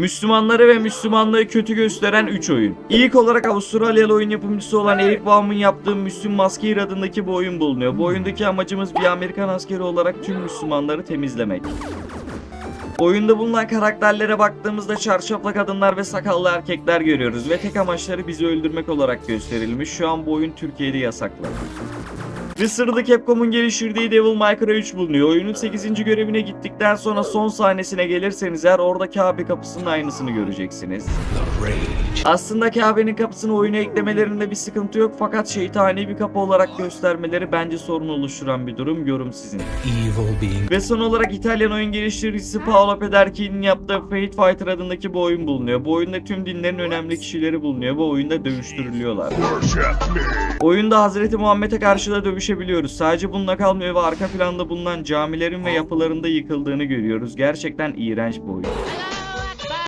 Müslümanları ve Müslümanlığı kötü gösteren 3 oyun. İlk olarak Avustralyalı oyun yapımcısı olan Eric Baum'un yaptığı Müslüm Maskehir adındaki bu oyun bulunuyor. Bu oyundaki amacımız bir Amerikan askeri olarak tüm Müslümanları temizlemek. Oyunda bulunan karakterlere baktığımızda çarşaflı kadınlar ve sakallı erkekler görüyoruz ve tek amaçları bizi öldürmek olarak gösterilmiş. Şu an bu oyun Türkiye'de yasaklı. Ve sırada Capcom'un geliştirdiği Devil May Cry 3 bulunuyor. Oyunun 8. görevine gittikten sonra son sahnesine gelirseniz eğer orada Kabe kapısının aynısını göreceksiniz. Aslında Kabe'nin kapısını oyuna eklemelerinde bir sıkıntı yok fakat şeytani bir kapı olarak göstermeleri bence sorun oluşturan bir durum. Yorum sizin. Ve son olarak İtalyan oyun geliştiricisi Paolo Pederchi'nin yaptığı Fate Fighter adındaki bu oyun bulunuyor. Bu oyunda tüm dinlerin önemli kişileri bulunuyor ve oyunda dövüştürülüyorlar. Oyunda Hazreti Muhammed'e karşı da dövüşebiliyoruz. Sadece bununla kalmıyor ve arka planda bulunan camilerin ve yapılarında yıkıldığını görüyoruz. Gerçekten iğrenç bir oyun.